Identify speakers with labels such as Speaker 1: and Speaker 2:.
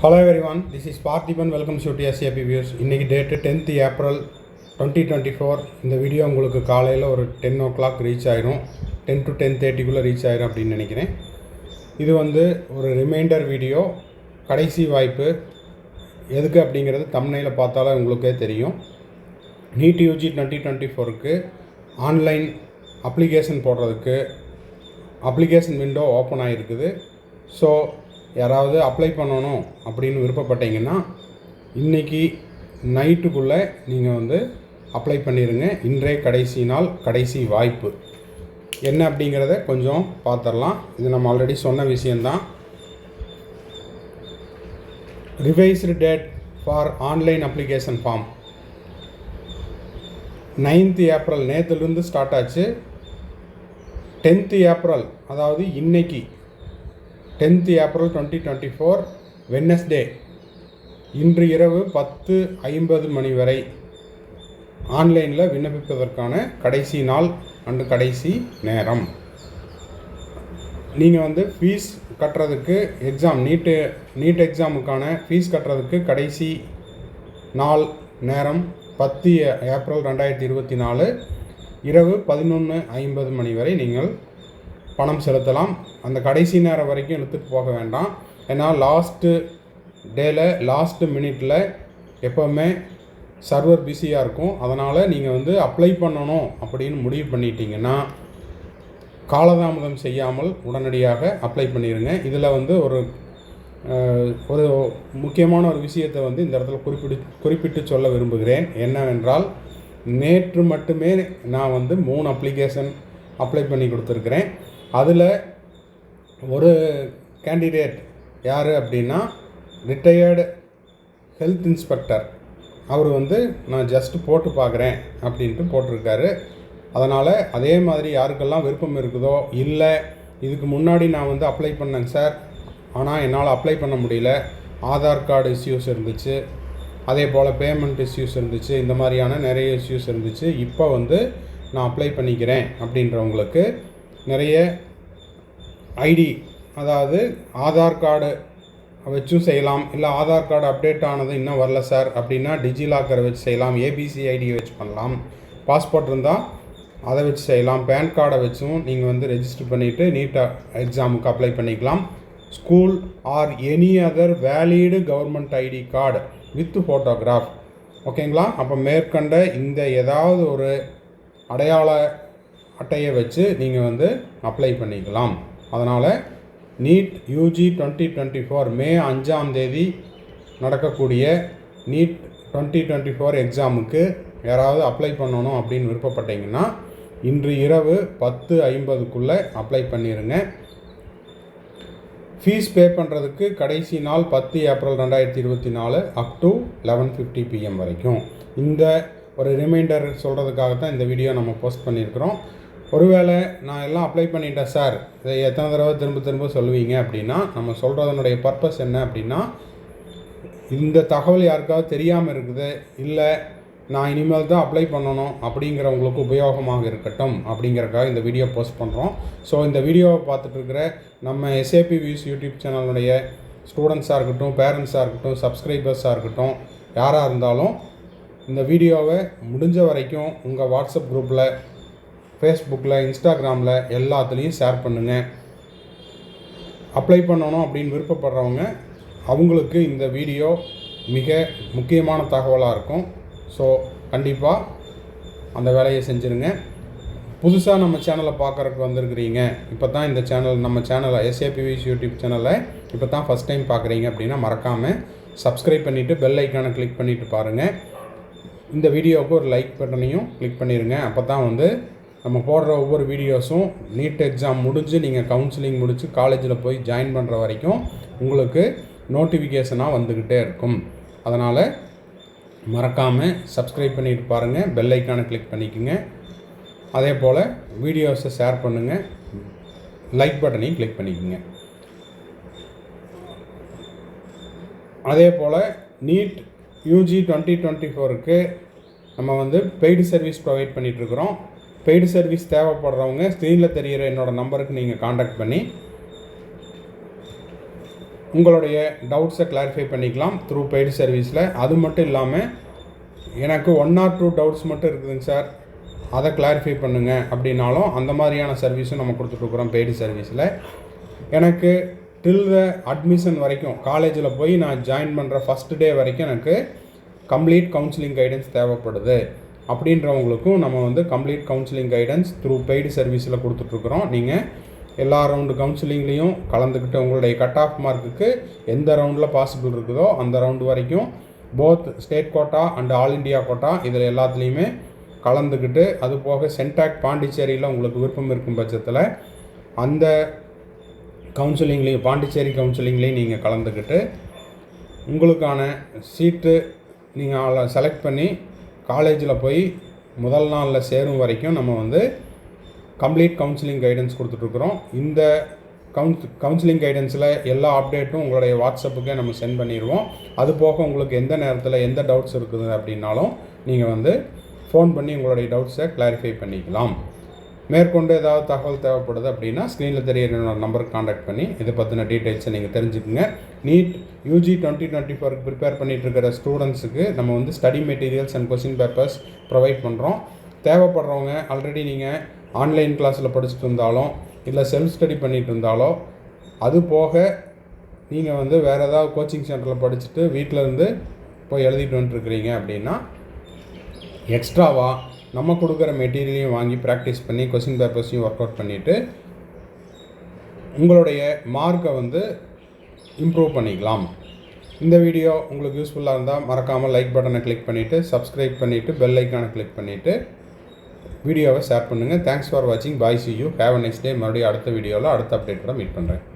Speaker 1: Hello everyone this is Parthiban welcome to TSCAP views இன்றைக்கி date tenth April twenty twenty four இந்த video உங்களுக்கு காலையில் ஒரு ten o'clock reach ஆயிரும். Ten to ten தேர்ட்டிக்குள்ளே reach ஆயிரும் அப்படின்னு நினைக்கிறேன். இது வந்து ஒரு ரிமைண்டர் வீடியோ கடைசி வாய்ப்பு. எதுக்கு அப்படிங்கிறது தமிழில் பார்த்தாலே உங்களுக்கே தெரியும். நீட் யூஜி டுவெண்ட்டி டுவெண்ட்டி ஃபோருக்கு ஆன்லைன் அப்ளிகேஷன் போடுறதுக்கு அப்ளிகேஷன் விண்டோ ஓப்பன் ஆகிருக்குது ஸோ யாராவது அப்ளை பண்ணணும் அப்படின்னு விருப்பப்பட்டீங்கன்னா இன்றைக்கி நைட்டுக்குள்ளே நீங்கள் வந்து அப்ளை பண்ணிடுங்க இன்றைய கடைசி நாள் கடைசி வாய்ப்பு. என்ன அப்படிங்கிறத கொஞ்சம் பார்த்துடலாம் இது நம்ம ஆல்ரெடி சொன்ன விஷயந்தான் revised date for online application form ninth April நேற்றுலேருந்து start ஆச்சு. டென்த்து ஏப்ரல் அதாவது இன்னைக்கு tenth April twenty twenty four Wednesday. இன்று இரவு பத்து ஐம்பது மணி வரை ஆன்லைனில் விண்ணப்பிப்பதற்கான கடைசி நாள் அண்டு கடைசி நேரம். நீங்கள் வந்து ஃபீஸ் கட்டுறதுக்கு எக்ஸாம் நீட்டு நீட் எக்ஸாமுக்கான ஃபீஸ் கட்டுறதுக்கு கடைசி நாள் நேரம் பத்து ஏப்ரல் ரெண்டாயிரத்தி இருபத்தி நாலு இரவு பதினொன்று ஐம்பது மணி வரை நீங்கள் பணம் செலுத்தலாம். அந்த கடைசி நேரம் வரைக்கும் இழுத்துட்டு போக வேண்டாம். ஏன்னா லாஸ்ட்டு டேல லாஸ்ட்டு மினிட்டில் எப்போவுமே சர்வர் பிஸியாக இருக்கும். அதனால் நீங்கள் வந்து அப்ளை பண்ணணும் அப்படின்னு முடிவு பண்ணிட்டீங்கன்னா காலதாமதம் செய்யாமல் உடனடியாக அப்ளை பண்ணிடுங்க இதில் வந்து ஒரு ஒரு முக்கியமான ஒரு விஷயத்தை வந்து இந்த இடத்துல குறிப்பிட்டு குறிப்பிட்டு சொல்ல விரும்புகிறேன். என்னவென்றால் நேற்று மட்டுமே நான் வந்து மூணு அப்ளிகேஷன் அப்ளை பண்ணி கொடுத்துருக்குறேன். அதில் ஒரு கேண்டிடேட் யார் அப்படின்னா ரிட்டையர்டு ஹெல்த் இன்ஸ்பெக்டர் அவர் வந்து நான் ஜஸ்ட்டு போட்டு பார்க்குறேன் அப்படின்ட்டு போட்டிருக்காரு. அதனால் அதே மாதிரி யாருக்கெல்லாம் விருப்பம் இருக்குதோ இல்லை இதுக்கு முன்னாடி நான் வந்து அப்ளை பண்ணேங்க சார் ஆனால் என்னால் அப்ளை பண்ண முடியல. ஆதார் கார்டு இஷ்யூஸ் இருந்துச்சு. அதே போல் பேமெண்ட் இஷ்யூஸ் இருந்துச்சு. இந்த மாதிரியான நிறைய இஷ்யூஸ் இருந்துச்சு. இப்போ வந்து நான் அப்ளை பண்ணிக்கிறேன் அப்படின்றவங்களுக்கு நிறைய ஐடி அதாவது ஆதார் கார்டு வச்சும் செய்யலாம். இல்லை ஆதார் கார்டு அப்டேட் ஆனது இன்னும் வரல சார் அப்படின்னா டிஜிலாக்கரை வச்சு செய்யலாம். ஏபிசி ஐடியை வச்சு பண்ணலாம். பாஸ்போர்ட் இருந்தால் அதை வச்சு செய்யலாம். பேன் கார்டை வச்சும் நீங்கள் வந்து ரெஜிஸ்டர் பண்ணிவிட்டு நீட்டாக எக்ஸாமுக்கு அப்ளை பண்ணிக்கலாம். School or any other valid government ID card with photograph ஓகேங்களா அப்போ மேற்கண்ட இந்த ஏதாவது ஒரு அடையாள அட்டையை வச்சு நீங்கள் வந்து அப்ளை பண்ணிக்கலாம். அதனால் NEET UG twenty twenty four May அஞ்சாம் தேதி நடக்கக்கூடிய நீட் டுவெண்ட்டி டுவெண்ட்டி ஃபோர் எக்ஸாமுக்கு யாராவது அப்ளை பண்ணணும் அப்படின்னு விருப்பப்பட்டீங்கன்னா இன்று இரவு பத்து ஐம்பதுக்குள்ளே அப்ளை பண்ணிடுங்க ஃபீஸ் பே பண்ணுறதுக்கு கடைசி நாள் பத்து ஏப்ரல் ரெண்டாயிரத்தி இருபத்தி நாலு up to eleven fifty PM வரைக்கும். இந்த ஒரு ரிமைண்டர் சொல்கிறதுக்காக தான் இந்த வீடியோ நம்ம போஸ்ட் பண்ணியிருக்கிறோம். ஒருவேளை நான் எல்லாம் அப்ளை பண்ணிட்டேன் சார் இதை எத்தனை தடவை திரும்ப திரும்ப சொல்லுவீங்க அப்படின்னா நம்ம சொல்கிறதனுடைய பர்பஸ் என்ன அப்படின்னா இந்த தகவல் யாருக்காவது தெரியாமல் இருக்குது இல்லை நான் இனிமேல் தான் அப்ளை பண்ணணும் அப்படிங்கிறவங்களுக்கு உபயோகமாக இருக்கட்டும் அப்படிங்கிறக்காக இந்த வீடியோ போஸ்ட் பண்ணுறோம் ஸோ இந்த வீடியோவை பார்த்துட்ருக்கிற நம்ம எஸ்ஏபி வியூஸ் யூடியூப் சேனலுடைய ஸ்டூடெண்ட்ஸாக இருக்கட்டும் பேரண்ட்ஸாக இருக்கட்டும் சப்ஸ்கிரைபர்ஸாக இருக்கட்டும் யாராக இருந்தாலும் இந்த வீடியோவை முடிஞ்ச வரைக்கும் உங்கள் வாட்ஸ்அப் குரூப்பில் ஃபேஸ்புக்கில் இன்ஸ்டாகிராமில் எல்லாத்துலேயும் ஷேர் பண்ணுங்கள் அப்ளை பண்ணணும் அப்படின்னு விருப்பப்படுறவங்க அவங்களுக்கு இந்த வீடியோ மிக முக்கியமான தகவலாக இருக்கும். ஸோ கண்டிப்பாக அந்த வேலையை செஞ்சுருங்க. புதுசாக நம்ம சேனலை பார்க்குறக்கு வந்திருக்கிறீங்க. இப்போ தான் இந்த சேனல் நம்ம சேனலை எஸ்ஏபிவிஸ் யூடியூப் சேனலை இப்போ தான் ஃபஸ்ட் டைம் பார்க்குறீங்க அப்படின்னா மறக்காமல் சப்ஸ்கிரைப் பண்ணிவிட்டு பெல் ஐக்கானை கிளிக் பண்ணிவிட்டு பாருங்கள் இந்த வீடியோவுக்கு ஒரு லைக் பட்டனையும் கிளிக் பண்ணிடுங்க அப்போ தான் வந்து நம்ம போடுற ஒவ்வொரு வீடியோஸும் நீட் எக்ஸாம் முடிஞ்சு நீங்கள் கவுன்சிலிங் முடித்து காலேஜில் போய் ஜாயின் பண்ணுற வரைக்கும் உங்களுக்கு நோட்டிஃபிகேஷனாக வந்துக்கிட்டே இருக்கும். அதனால் மறக்காமல் சப்ஸ்கிரைப் பண்ணிட்டு பாருங்கள் பெல் ஐக்கானை கிளிக் பண்ணிக்கோங்க. அதே போல் வீடியோஸை ஷேர் பண்ணுங்கள் லைக் பட்டனையும் கிளிக் பண்ணிக்கோங்க. அதே போல் நீட் யூஜி டுவெண்ட்டி டுவெண்ட்டி ஃபோருக்கு நம்ம வந்து பெய்டு சர்வீஸ் ப்ரொவைட் பண்ணிகிட்ருக்குறோம் பெய்டு சர்வீஸ் தேவைப்படுறவங்க ஸ்க்ரீனில் தெரிகிற என்னோடய நம்பருக்கு நீங்கள் காண்டாக்ட் பண்ணி உங்களுடைய டவுட்ஸை கிளாரிஃபை பண்ணிக்கலாம் த்ரூ பெய்டு சர்வீஸில் அது மட்டும் இல்லாமல் எனக்கு ஒன் ஆர் டூ டவுட்ஸ் மட்டும் இருக்குதுங்க சார் அதை கிளாரிஃபை பண்ணுங்கள் அப்படின்னாலும் அந்த மாதிரியான சர்வீஸும் நம்ம கொடுத்துட்ருக்குறோம் பெய்டு சர்வீஸில் எனக்கு டில் த அட்மிஷன் வரைக்கும் காலேஜில் போய் நான் ஜாயின் பண்ணுற ஃபஸ்ட் டே வரைக்கும் எனக்கு கம்ப்ளீட் கவுன்சிலிங் கைடன்ஸ் தேவைப்படுது. அப்படின்றவங்களுக்கும் நம்ம வந்து complete counselling guidance through paid சர்வீஸில் கொடுத்துட்ருக்குறோம். நீங்கள் எல்லா ரவுண்டு கவுன்சிலிங்லேயும் கலந்துக்கிட்டு உங்களுடைய கட் ஆஃப் மார்க்குக்கு எந்த ரவுண்டில் பாசிபிள் இருக்குதோ அந்த ரவுண்டு வரைக்கும் both state quota and all India quota இதில் எல்லாத்துலேயுமே கலந்துக்கிட்டு அது போக சென்டாக் பாண்டிச்சேரியில் உங்களுக்கு விருப்பம் இருக்கும் பட்சத்தில் அந்த கவுன்சிலிங்லேயும் பாண்டிச்சேரி கவுன்சிலிங்லேயும் நீங்கள் கலந்துக்கிட்டு உங்களுக்கான சீட்டு நீங்கள் செலக்ட் பண்ணி காலேஜில் போய் முதல் நாளில் சேரும் வரைக்கும் நம்ம வந்து கம்ப்ளீட் கவுன்சிலிங் கைடன்ஸ் கொடுத்துட்ருக்குறோம். இந்த கவுன்ஸ் கவுன்சிலிங் கைடன்ஸில் எல்லா அப்டேட்டும் உங்களுடைய வாட்ஸ்அப்புக்கே நம்ம சென்ட் பண்ணிடுவோம். அது போக உங்களுக்கு எந்த நேரத்தில் எந்த டவுட்ஸ் இருக்குது அப்படின்னாலும் நீங்கள் வந்து ஃபோன் பண்ணி உங்களுடைய டவுட்ஸை கிளாரிஃபை பண்ணிக்கலாம். மேற்கொண்டு ஏதாவது தகவல் தேவைப்படுது அப்படின்னா ஸ்க்ரீனில் தெரியிற என்னோட நம்பருக்கு காண்டாக்ட் பண்ணி இதை பற்றின டீட்டெயில்ஸை நீங்கள் தெரிஞ்சுக்கோங்க. நீட் யூஜி டுவெண்ட்டி டுவெண்ட்டி ஃபோருக்கு ப்ரிப்பேர் பண்ணிட்டு இருக்கிற ஸ்டூடெண்ட்ஸுக்கு நம்ம வந்து study materials and question papers provide பண்ணுறோம் தேவைப்படுறவங்க ஆல்ரெடி நீங்கள் ஆன்லைன் கிளாஸில் படிச்சுட்டு இருந்தாலும் இல்லை செல்ஃப் ஸ்டடி பண்ணிகிட்டு இருந்தாலோ அது போக நீங்கள் வந்து வேறு ஏதாவது கோச்சிங் சென்டரில் படிச்சுட்டு வீட்டில் இருந்து போய் எழுதிட்டு வந்துட்டுருக்கிறீங்க அப்படின்னா எக்ஸ்ட்ராவாக நம்ம கொடுக்குற மெட்டீரியலையும் வாங்கி ப்ராக்டிஸ் பண்ணி கொஸ்டின் பேப்பர்ஸையும் ஒர்க் அவுட் பண்ணிவிட்டு உங்களுடைய மார்க்கை வந்து இம்ப்ரூவ் பண்ணிக்கலாம். இந்த வீடியோ உங்களுக்கு யூஸ்ஃபுல்லாக இருந்தால் மறக்காமல் லைக் பட்டனை கிளிக் பண்ணிவிட்டு சப்ஸ்கிரைப் பண்ணிவிட்டு பெல் ஐக்கானை கிளிக் பண்ணிவிட்டு வீடியோவை ஷேர் பண்ணுங்கள் தேங்க்ஸ் ஃபார் வாட்சிங் bye see you have a next day மறுபடியும் அடுத்த வீடியோவில் அடுத்த அப்டேட்டோட மீட் பண்ணுறேன்